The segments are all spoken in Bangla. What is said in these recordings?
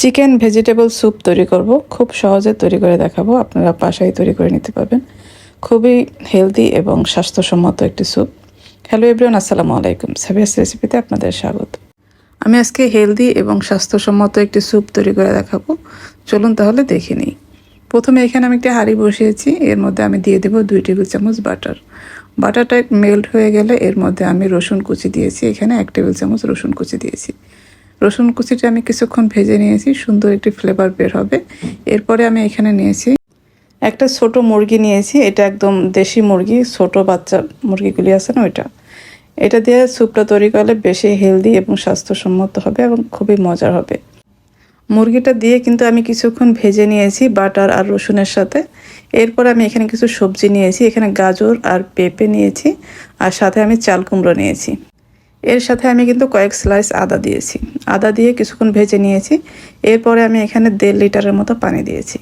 চিকেন ভেজিটেবল স্যুপ তৈরি করব। খুব সহজে তৈরি করে দেখাবো। আপনারা বাসায় তৈরি করে নিতে পারবেন। খুবই হেলদি এবং স্বাস্থ্যসম্মত একটি স্যুপ হ্যালো এভরিওয়ান আসসালামু আলাইকুম। সাবিয়াস রেসিপিতে আপনাদের স্বাগত। আমি আজকে হেলদি এবং স্বাস্থ্যসম্মত একটি স্যুপ তৈরি করে দেখাবো। চলুন তাহলে দেখে নিই। প্রথমে এখানে আমি একটি হাঁড়ি বসিয়েছি। এর মধ্যে আমি দিয়ে দেবো দুই টেবিল চামচ বাটার। বাটারটা মেল্ট হয়ে গেলে এর মধ্যে আমি রসুন কুচি দিয়েছি। এখানে এক টেবিল চামচ রসুন কুচি দিয়েছি। রসুন কুচিটা আমি কিছুক্ষণ ভেজে নিয়েছি, সুন্দর একটি ফ্লেভার বের হবে। এরপরে আমি এখানে নিয়েছি একটা ছোট মুরগি নিয়েছি, এটা একদম দেশি মুরগি, ছোট বাচ্চা মুরগিগুলি আছে না ওইটা। এটা দিয়ে স্যুপটা তৈরি করলে বেশি হেলদি এবং স্বাস্থ্যসম্মত হবে এবং খুবই মজার হবে। মুরগিটা দিয়ে কিন্তু আমি কিছুক্ষণ ভেজে নিয়েছি বাটার আর রসুনের সাথে। এরপর আমি এখানে কিছু সবজি নিয়েছি, এখানে গাজর আর পেঁপে নিয়েছি, আর সাথে আমি চাল কুমড়ো নিয়েছি। এর সাথে আমি কিন্তু কয়েক স্লাইস আদা দিয়েছি। আদা দিয়ে কিছুক্ষণ ভেজে নিয়েছি। এরপরে আমি এখানে দেড় লিটারের মতো পানি দিয়েছি।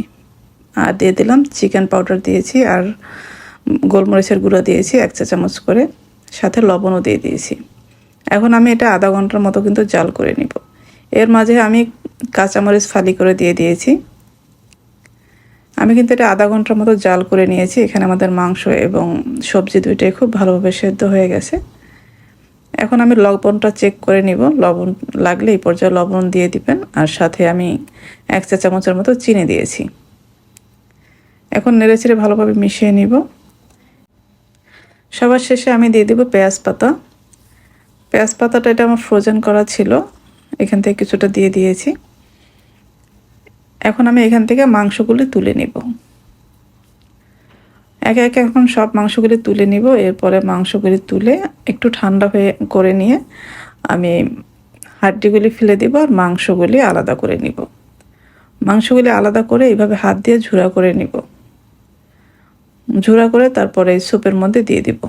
আর দিয়ে দিলাম চিকেন পাউডার দিয়েছি আর গোলমরিচের গুঁড়ো দিয়েছি এক চা চামচ করে। সাথে লবণও দিয়ে দিয়েছি। এখন আমি এটা আধা ঘণ্টার মতো কিন্তু জাল করে নিব। এর মাঝে আমি কাঁচামরিচ ফালি করে দিয়ে দিয়েছি। আমি কিন্তু এটা আধা ঘণ্টার মতো জাল করে নিয়েছি। এখানে আমাদের মাংস এবং সবজি দুইটাই খুব ভালোভাবে সেদ্ধ হয়ে গেছে। এখন আমি লবণটা চেক করে নিব। লবণ লাগলে এই পর্যায়ে লবণ দিয়ে দিবেন আর সাথে আমি এক চা চামচের মতো চিনি দিয়েছি। এখন নেড়ে চেড়ে ভালোভাবে মিশিয়ে নিব। সবার শেষে আমি দিয়ে দিব পেঁয়াজ পাতা। পেঁয়াজ পাতাটা এটা আমার ফ্রোজেন করা ছিল। এখান থেকে কিছুটা দিয়ে দিয়েছি। এখন আমি এখান থেকে মাংসগুলি তুলে নিব। একে একে এখন সব মাংসগুলি তুলে নিব, এরপরে মাংসগুলি তুলে একটু ঠান্ডা হয়ে করে নিয়ে আমি হাড্ডিগুলি ফেলে দিব আর মাংসগুলি আলাদা করে নিব। মাংসগুলি আলাদা করে এইভাবে হাত দিয়ে ঝুরা করে নিব। ঝুরা করে তারপরে এই স্যুপের মধ্যে দিয়ে দিব।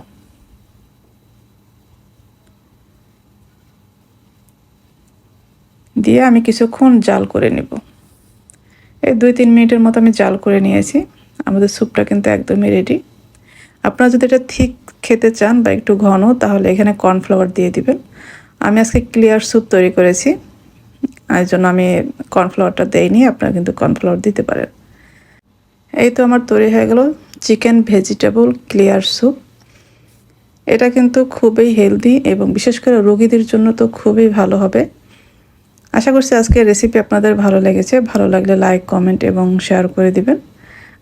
দিয়ে আমি কিছুক্ষণ জাল করে নিব। এই দুই তিন মিনিটের মতো আমি জাল করে নিয়েছি। আমাদের স্যুপটা কিন্তু একদমই রেডি আপনারা যদি এটা ঠিক খেতে চান বা একটু ঘন, তাহলে এখানে কর্নফ্লাওয়ার দিয়ে দিবেন। আমি আজকে ক্লিয়ার স্যুপ তৈরি করেছি। এই জন্য আমি কর্নফ্লাওয়ারটা দেইনি, আপনারা কিন্তু কর্নফ্লাওয়ার দিতে পারেন। এই তো আমার তৈরি হয়ে গেল চিকেন ভেজিটেবল ক্লিয়ার স্যুপ এটা কিন্তু খুবই হেলদি এবং বিশেষ করে রোগীদের জন্য তো খুবই ভালো হবে। আশা করছি আজকের রেসিপি আপনাদের ভালো লেগেছে। ভালো লাগলে লাইক কমেন্ট এবং শেয়ার করে দিবেন।